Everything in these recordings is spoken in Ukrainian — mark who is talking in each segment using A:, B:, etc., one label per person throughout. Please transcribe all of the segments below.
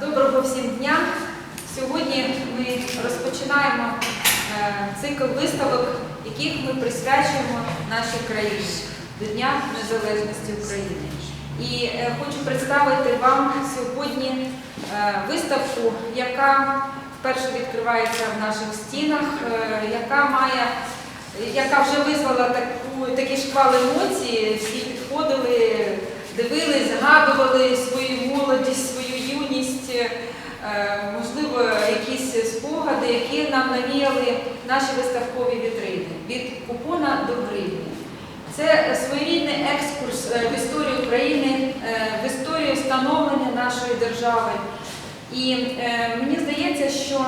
A: Доброго всім дня! Сьогодні ми розпочинаємо е, цикл виставок, яких ми присвячуємо нашій країні до Дня Незалежності України. І е, хочу представити вам сьогодні е, виставку, яка вперше відкривається в наших стінах, яка має яка вже визвала таку, такі шквал емоцій, всі підходили, дивились, згадували свою молодість, свою юність, е, можливо, якісь спогади, які нам навіяли наші виставкові вітрини від купона до гривні. Це своєрідний екскурс е, в історію України, е, в історію становлення нашої держави. І мені здається, що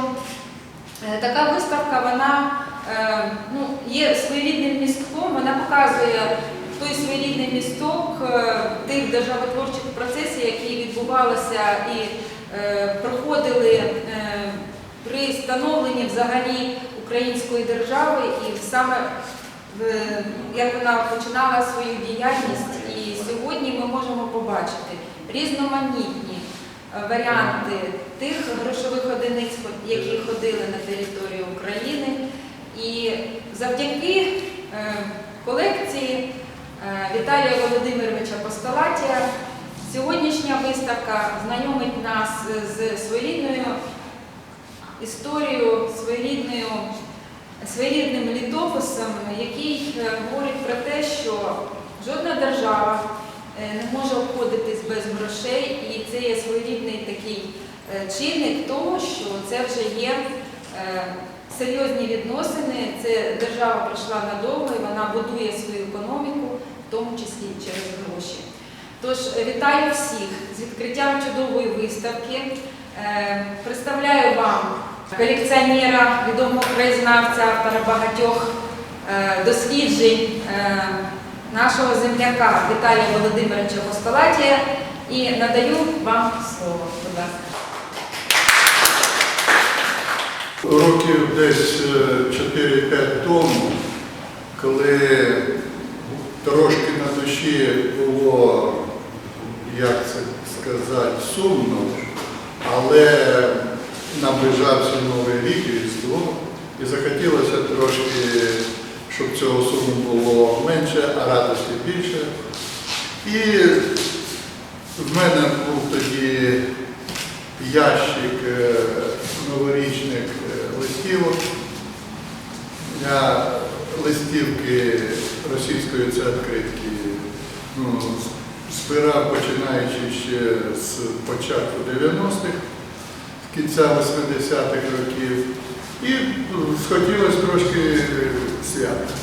A: Така виставка вона ну, є своєрідним містком, вона показує той своєрідний місток е, тих державотворчих процесів, які відбувалися і е, проходили е, при становленні взагалі української держави, і саме як вона починала свою діяльність. І сьогодні ми можемо побачити різноманітні варіанти тих грошових одиниць, які ходили на територію України. І завдяки е, колекції е, Віталія Володимировича Постолатія сьогоднішня виставка знайомить нас з своєрідною історією, своєрідною, своєрідним літописом, який е, говорить про те, що жодна держава не може обходитись без грошей, і це є своєрідний такий чинник того, що це вже є серйозні відносини. Це держава прийшла надовго і вона будує свою економіку, в тому числі через гроші. Тож вітаю всіх з відкриттям чудової виставки. Е, Представляю вам колекціонера, відомого краєзнавця, автора багатьох е, досліджень е, нашого земляка Віталія Володимировича Постолатія і надаю вам слово. Будь ласка.
B: Років десь е, 4-5 тому, коли трошки на душі було, як це сказати, сумно, але наближався Новий рік, Різдво, і захотілося трошки, щоб цього суму було менше, а радості більше. І в мене був тоді ящик е, новорічних е, листівок. Я листівки російської це відкритки ну, збирав, починаючи ще з початку 90-х, з кінця 80-х років. І ну, схотілося трошки свята.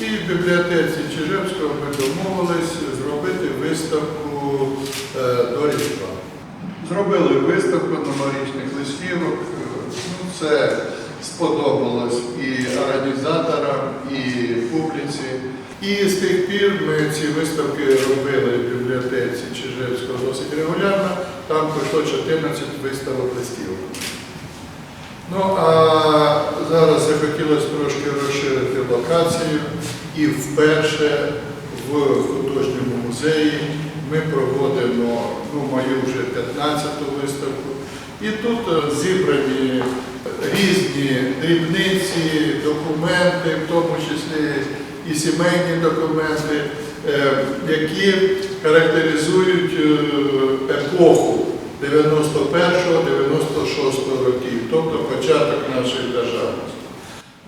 B: І в бібліотеці Чижевського ми домовились зробити виставку е, до Різдва. Зробили виставку новорічних листівок. Це сподобалось і організаторам, і публіці. І з тих пір ми ці виставки робили в бібліотеці Чижевського досить регулярно. Там пройшло 14 виставок листівок. Ну а зараз захотілося трошки розширити локацію і вперше в художньому музеї ми проводимо ну, мою вже 15-ту виставку. І тут е, зібрані різні дрібниці, документи, в тому числі і сімейні документи, е, які характеризують е, епоху 91-96 років, тобто початок нашої державності.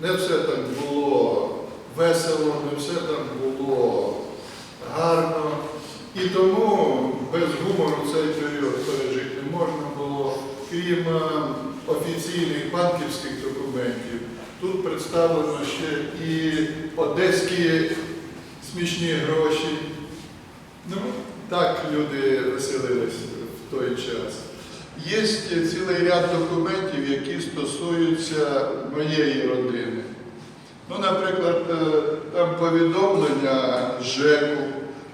B: Не все так було весело, не все так було гарно. І тому без гумору цей період пережити не можна було, крім е, офіційних банківських документів. Тут представлено ще і одеські смішні гроші. Ну, так люди веселились в той час. Є цілий ряд документів, які стосуються моєї родини. Ну, наприклад, е, там повідомлення ЖЕКу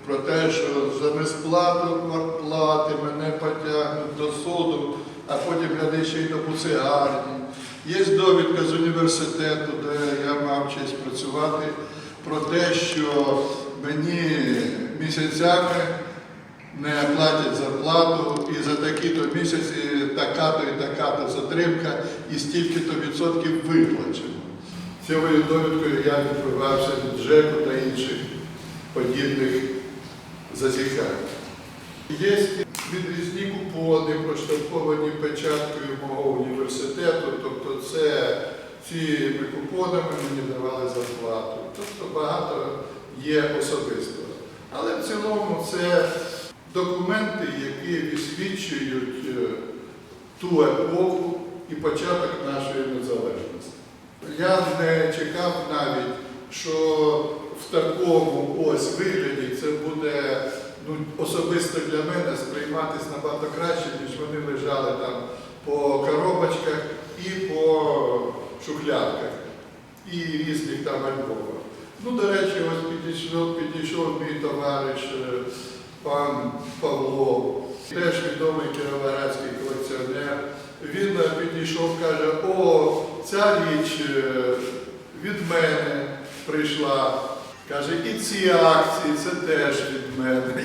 B: про те, що за несплату плати мене потягнуть до суду, а потім гляди ще й до буцегарні. Є довідка з університету, де я мав честь працювати про те, що мені місяцями не платять зарплату, і за такі-то місяці така-то і така-то затримка, і стільки-то відсотків виплачено. Цією довідкою я відбивався від ЖЕКу та інших подібних зазіхань. Є відрізні купони, проштамповані печаткою мого університету, тобто це цими купонами мені давали зарплату. Тобто багато є особистого. Але в цілому це документи, які висвідчують е, ту епоху і початок нашої незалежності. Я не чекав навіть, що в такому ось вигляді це буде ну, особисто для мене сприйматися набагато краще, ніж вони лежали там по коробочках і по шухлядках і різних там альбомах. Ну, до речі, ось підійшов, підійшов мій товариш е, пан Павло, теж відомий кіровоградський колекціонер. Він е, підійшов, каже, о, ця річ е, від мене прийшла. Каже, і ці акції, це теж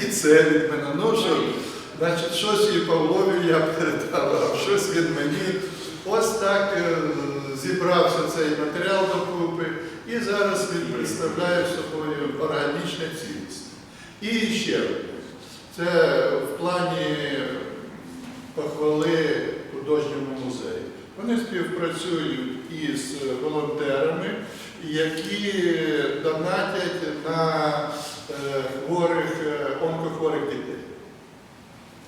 B: і це від мене. Ну що, значить, щось і Павлові я передав, а щось від мені. Ось так е, зібрався цей матеріал докупи, і зараз він представляє собою органічне цілість. І ще це в плані похвали художньому музею. Вони співпрацюють із волонтерами, які донатять на хворих, е, онкохворих дітей.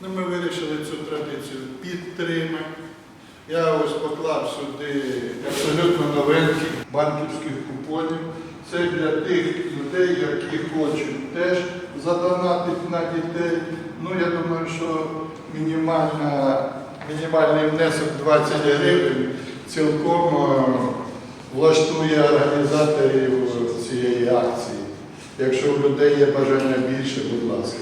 B: Ну, ми вирішили цю традицію підтримати. Я ось поклав сюди абсолютно новеньких банківських купонів. Це для тих людей, які хочуть теж задонатити на дітей. Ну, я думаю, що мінімальний внесок 20 гривень цілком е, влаштує організаторів цієї акції. Якщо у людей є бажання більше, будь ласка.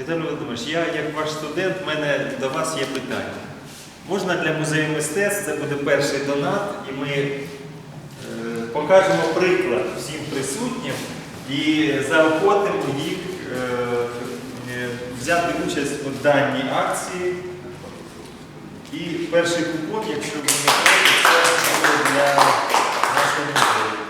C: Віталій Володимирович, я як ваш студент, в мене до вас є питання. Можна для музею мистецтв, це буде перший донат, і ми е, покажемо приклад всім присутнім і заохотимо їх е, е, взяти участь у даній акції. І перший купон, якщо ви не проти, це буде для нашого музею.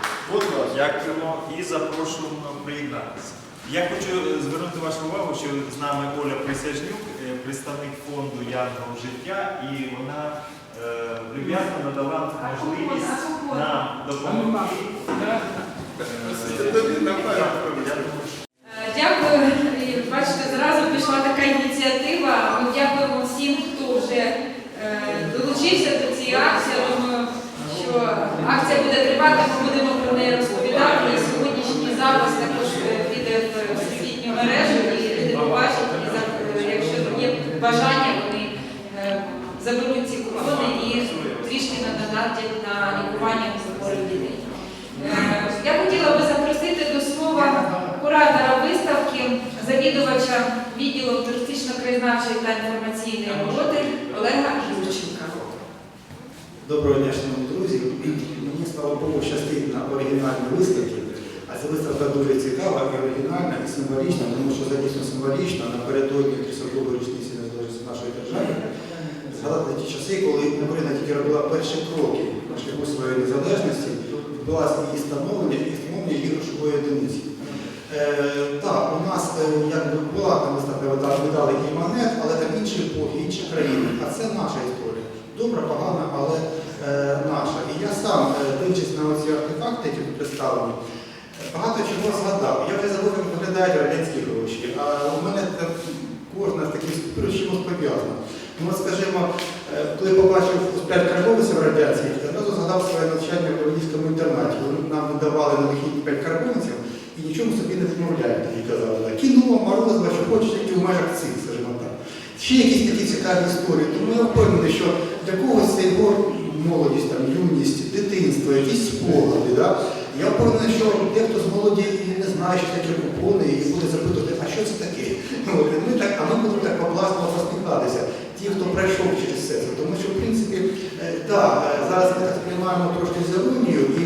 C: Дякуємо і запрошуємо приєднатися. Я хочу е, звернути вашу увагу, що з нами Оля Присяжнюк, е, представник фонду Янгол життя, і вона е, люб'язно надала можливість нам допомогти.
A: Дякую. Бачите, зразу пішла така ініціатива. Ми дякуємо всім, хто вже долучився до цієї акції. Я думаю, що акція буде тривати, ми будемо про неї розповідати. І сьогоднішній запис також е, піде в всесвітню мережу, і люди побачать, і за- е, якщо є бажання, вони е, заберуть ці купони і трішки нададуть на лікування хворих дітей. Е, Я хотіла би запросити до слова куратора виставки, завідувача відділу туристично-краєзнавчої та інформаційної роботи Олега Юрченка.
D: Доброго дня, шановні друзі. Мені слава Богу щастить на оригінальній виставці. А ця виставка дуже цікава і оригінальна, і символічна, тому що це дійсно символічно напередодні 30-ї річниці незалежності нашої держави. Згадати часи, коли Україна тільки робила перші кроки на шляху своєї незалежності, відбулося її становлення і встановлення її грошової одиниці. Е, так, у нас е, якби була там виставка, видали- і монет, але там інші епохи, інші країни. А це наша історія. Добра, погана, але е, наша. І я сам, е, дивлячись на ці артефакти, які тут представлені, багато чого згадав. Я вже забув, як виглядають радянські гроші. А у мене кожна з таких чимось пов'язана. Ну, от, скажімо, коли побачив п'ять карбованців радіації, одразу згадав своє навчання в Львівському інтернаті. Вони нам видавали на вихід п'ять карбованців і нічому собі не відмовляють, тоді казали. Кіно, морозиво, що хочеш, тільки в межах цих, скажімо так. Ще якісь такі цікаві історії. Тому я впевнений, що для когось це його молодість, там, юність, дитинство, якісь спогади. Да? Я впевнений, що дехто з молоді не знає, що таке купони, і буде запитувати, а що це таке? Ну, ми так, а ми будемо так побласно посміхатися, ті, хто пройшов через це. Тому що, в принципі, е, да, е, зараз ми так сприймаємо трошки з іронією, і,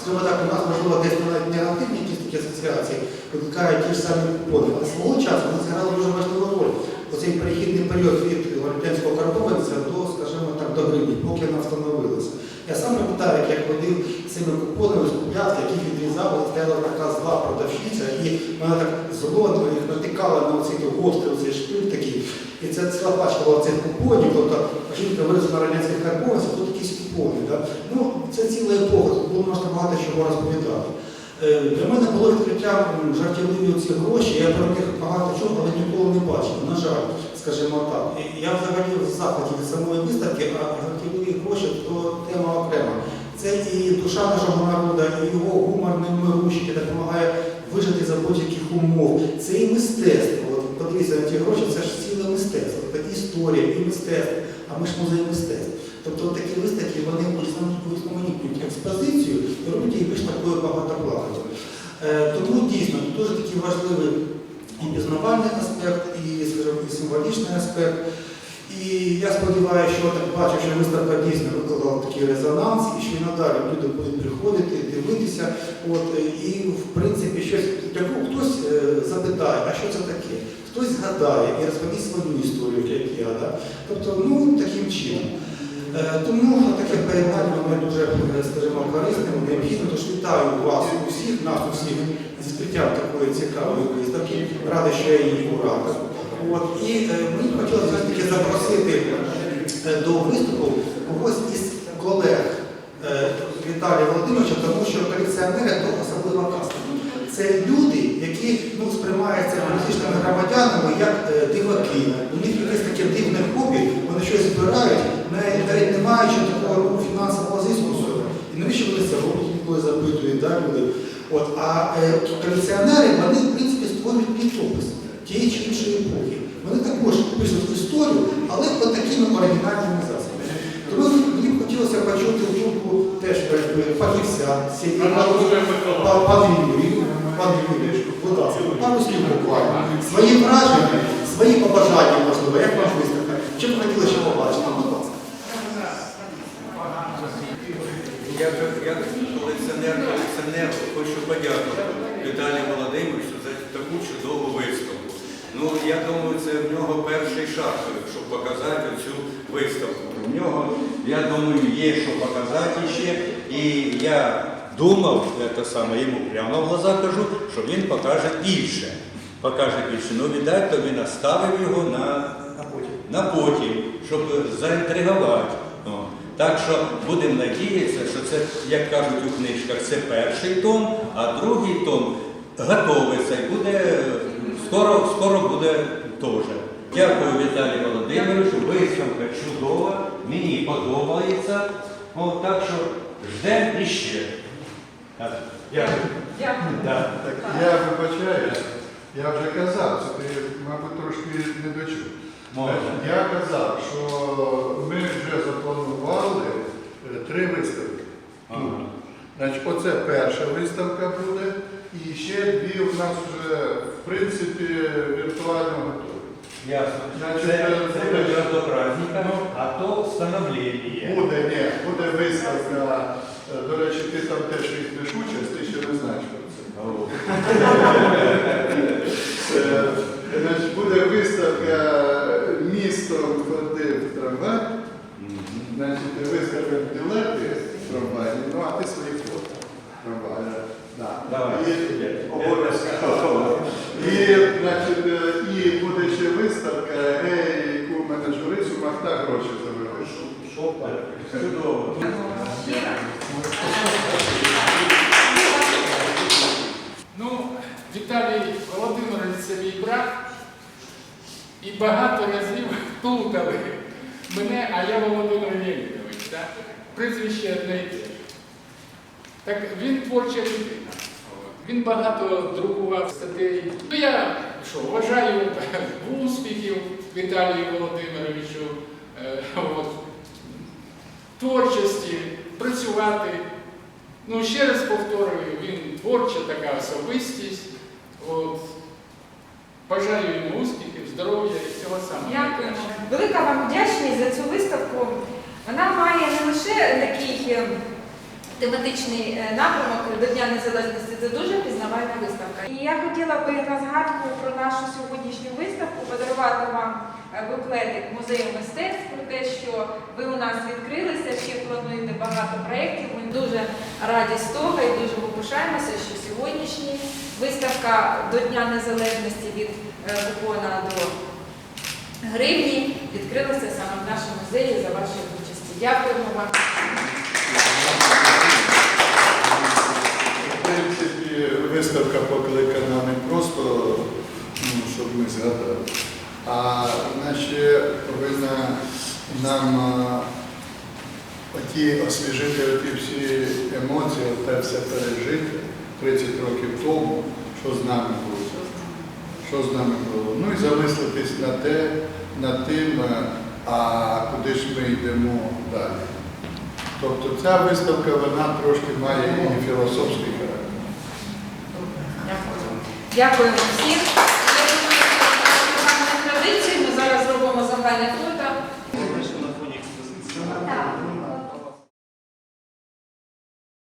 D: скажімо так, у нас можливо десь навіть негативні якісь такі асоціації викликають ті ж самі купони. Але свого часу вони зіграли дуже важливу роль. Оцей перехідний період від радянського карбованця до, скажімо так, до гривні, поки вона встановилася. Я сам пам'ятаю, як я ходив цими купонами купляти, які відрізали, стояла така зла продавщиця, і вона так зло їх натикала на оцей гострий оцей шпиль такий. І це ціла була цих купонів, тобто жінка виросла на радянських карбованцях, тут якісь купони. Да? Ну, це ціла епоха, було можна багато чого розповідати. Е, Для мене було відкриттям жартівливі ці гроші, я про них багато чого, але ніколи не бачив, на жаль, скажімо так. Я взагалі в захваті від самої виставки, а жартівливі гроші то тема окрема. Це і душа нашого народу, і його гумор немирущий, який допомагає вижити за будь-яких умов. Це і мистецтво. От подивіться ті гроші, це ж ціле мистецтво. Це історія, і мистецтво, а ми ж музей мистецтв. Тобто такі виставки вони різноманітнюють експозицію і роблять її більш такою багатоплановою. Е, Тому дійсно дуже такий важливий і пізнавальний аспект, і, скажімо, і символічний аспект. І я сподіваюся, що так бачу, що виставка дійсно викликала такий резонанс, і що і надалі люди будуть приходити, дивитися. От, е, і в принципі щось хтось е, запитає, а що це таке? Хтось згадає і розповість свою історію, як я. Да? Тобто, ну таким чином. Е, Тому таке передання воно дуже, скажімо, корисним, необхідно. Тож вітаю вас усіх, нас усіх з відкриттям такої цікавої виставки. Радий, що я її урадив. От, і е, мені хотілося все ж таки запросити е, до виступу когось із колег е, Віталія Володимировича, тому що колекціонери то особлива каста. Це люди, які ну, сприймаються політичними громадянами як е, диваки. У них якесь таке дивне хобі, вони щось збирають, навіть навіть не маючи такого ну, фінансового зиску. собі. І навіщо вони це роблять, інколи запитують, да, люди. От, а е, колекціонери, вони, в принципі, створюють літопис тієї чи іншої епохи. Вони також пишуть історію, але от такими оригінальними засобами. Тому мені б хотілося почути думку теж якби, фахівця, Пан- Юрій, пан Юрій, будь ласка, пару слів буквально. Свої враження, свої побажання, можливо, як вам виставка? Що б хотіли ще побачити? Будь ласка.
E: Я як колекціонер, колекціонер хочу подякувати Віталію Володимировичу за таку чудову виставку. Ну, я думаю, це в нього перший шаг, щоб показати цю виставку. В нього, я думаю, є що показати ще. І я думав, це саме йому прямо в глаза кажу, що він покаже більше. Покаже більше. Ну, віддать, то він оставив його на на потім, щоб заінтригувати. О. Так що будемо надіятися, що це, як кажуть у книжках, це перший том, а другий том готовиться і буде скоро, скоро буде теж. Дякую Віталію Володимировичу, виставка чудова, мені подобається. О, так що ждемо іще. Так, Дякую.
A: Дякую.
E: Да.
B: Так я вибачаюсь, я вже казав, це ти, мабуть, трошки не дочув. Я казав, що ми вже запланували е, три виставки.
E: Ага.
B: Значить, оце перша виставка буде, і ще дві у нас вже, в принципі, віртуально готові.
E: Ясно.
B: Значить,
E: Це, це
B: буде-
E: якраз до праздника, а то встановлення.
B: Буде, ні, буде виставка. е, До речі, ти там теж візьмеш участь, ти ще не знаєш про це. Е, Значить, буде виставка містом ходив трамвай, значить, виставка білети в трамваї, ну а ти свої фото. Трамвай. Да.
E: Давай.
B: І, значить, е, і буде ще виставка, гей, яку в мене махта гроші забереш.
E: Чудово.
F: Ну, Віталій Володимирович це мій брат. І багато разів плутали мене, а я Володимир Леонідович. Так? Прізвище одне і те. Так він творча людина. Він багато друкував статей. Ну я що, вважаю успіхів Віталію Володимировичу, е, от, творчості, працювати. Ну, ще раз повторюю, він творча така особистість. От. Бажаю йому успіхів, здоров'я і всього самого.
A: Дякуємо. Велика вам вдячність за цю виставку. Вона має не лише такий е, тематичний е, напрямок до Дня Незалежності. Це дуже пізнавальна виставка.
G: І я хотіла би на згадку про нашу сьогоднішню виставку подарувати вам е, буклетик музею мистецтв про те, що ви у нас відкрилися, ще плануєте багато проєктів. Ми
A: Дуже раді з того і дуже попишаємося, що сьогоднішня виставка до Дня Незалежності від е, купона до гривні відкрилася саме в нашому музеї за вашої участі. Дякуємо вам.
B: В принципі, виставка покликана не просто, ну, щоб ми згадали, а наче повинна нам оті освіжити оті всі емоції, те все пережити 30 років тому, що з нами було. Що з нами було? Ну і замислитись на те, над тим, а куди ж ми йдемо далі. Тобто ця виставка вона трошки має і філософський характер.
A: Дякуємо всім. Що ми зараз зробимо загальний фото.